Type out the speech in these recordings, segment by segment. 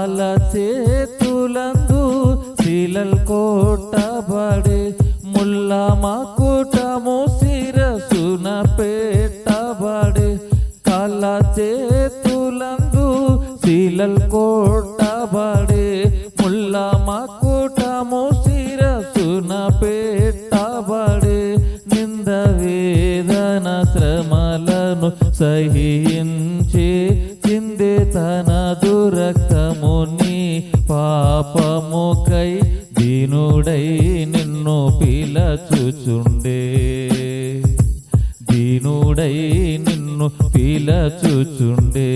కాళ్ళ చేతులందు శీలల్ కోటబడే ముల్ల మకుటము శిరసున పెట్టబడి కాళ్ళ చేతులందు శీలల్ కోటబడే ముల్ల మకుటము శిరసున పెట్టబడి నింద వేదన శ్రమలను సహించి తనదు రక్తముని పాపముకై దీనుడై నిన్ను పిలచుచుండే. దీనుడై నిన్ను పిలచుచుండే.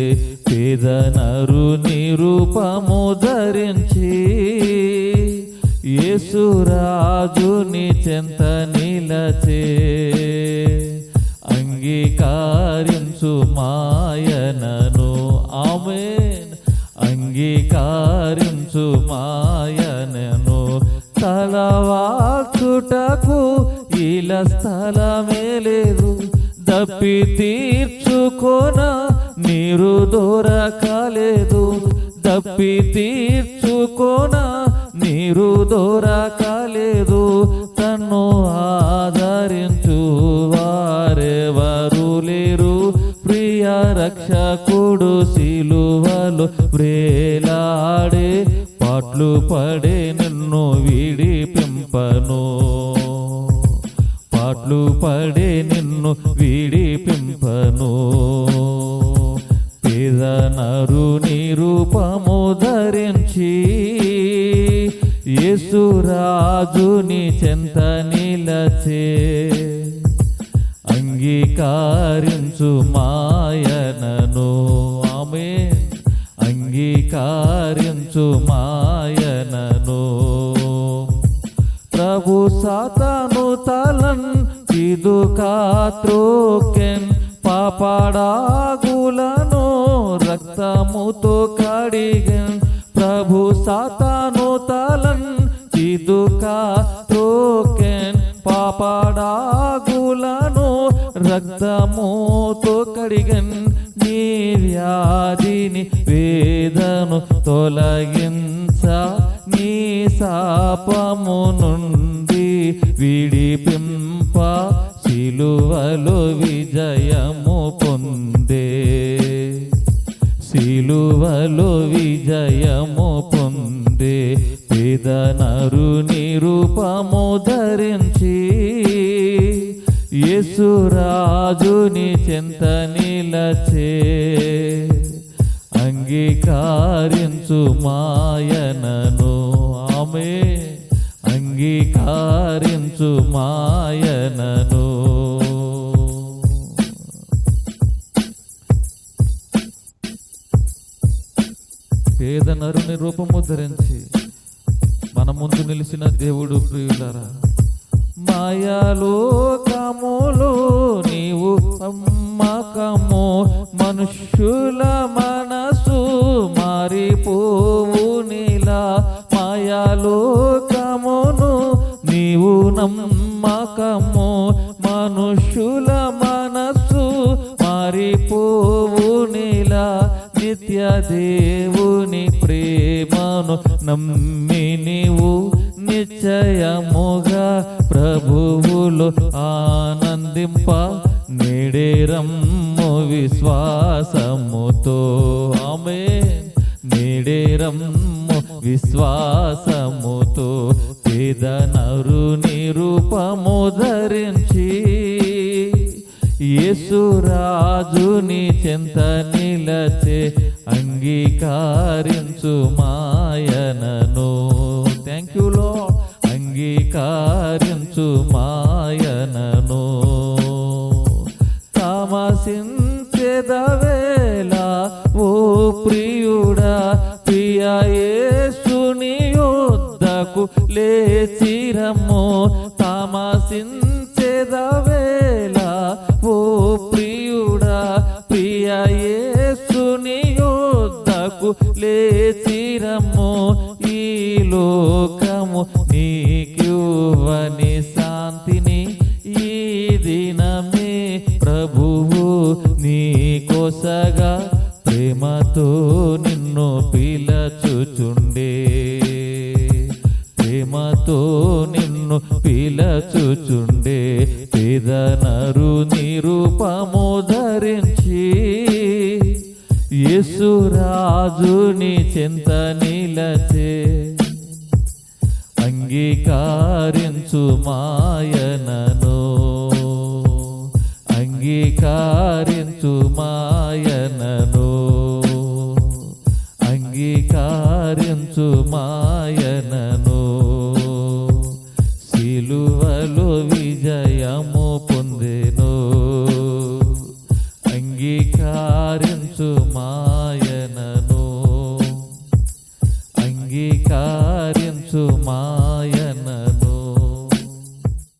పేదనరు నిరూపము ధరించి యేసురాజుని చెంత నిలచే. అంగీకారించు మాయన కారించు మాయనను తలవాచుటకు ఇలా స్థలమే లేదు దప్పి తీర్చుకోన నీరు దొరకలేదు. దప్పి తీర్చుకోన నీరు దొరకలేదు. తను ఆద సిలువలు వ్రేలాడే పాట్లు పడే నిన్ను విడిపింపను. పాట్లు పడే నిన్ను విడిపింపను. పేదనరు నిరూపము ధరించి యేసురాజుని చెంత నిలచే అంగీకారించు మాయన అంగీకారించు మాయనను ప్రభు సాతను తలన్ ఇదు కాత్రోకెన్ పాపాడాగులను రక్తముతో కడిగన్. ప్రభు సాతను తలన్ ఇదు కాత్రోకెన్ పాపాడాగులను రక్తముతో కడిగన్. నీ వ్యాధిని వేదను తొలగించ నీ శాపము నుండి విడిపింప శిలువలో విజయము పొందే. శిలువలో విజయము పొందే వేదనరు నిరూపము ధరించి యేసురాజుని చెంత నిలచే అంగీకారించు మాయనను. ఆమె అంగీకారించు మాయనను. పేద నరుని రూపము ధరించి మన ముందు నిలిచిన దేవుడు ప్రియులరా మాయాలోకములో నీవు అమ్మకము మనుష్యుల మనసు మారిపోవు నీలా. మాయాలోకమును నీవు నమ్మకము మనుష్యుల మనసు మారిపోవు నీలా. నిత్య దేవుని ప్రేమను నమ్మి నీవు నిశ్చయముగా ప్రభువులు ఆనందింప నేడేరమ్ము విశ్వాసముతో. ఆమె నేడేరమ్ము విశ్వాసముతో. పేదనరు నిరూపము ధరించి యేసురాజుని చెంత నిలచే అంగీకారించు మాయనను. తామసించెదవేళ ఓ ప్రియుడా ప్రియ యేసుని యుద్ధకు లేచిరమ్ము. తామసించెదవేళ ఓ ప్రియుడా ప్రియ యేసుని యుద్ధకు లేచిరమ్ము. ఈ లోకము నీకువని నీ ప్రేమతో నిన్ను పీలచుచుండే. పిలచుచుండే ప్రేమతో నిన్ను పీలచుచుండే. పేదనరు నిరూపము ధరించి యేసురాజుని చింత నిలచే అంగీకారించు మాయనను. మాయనను అంగీకారించు మాయనను సిలువలో విజయము పొందేను అంగీకారించు మాయనను అంగీకారించు మా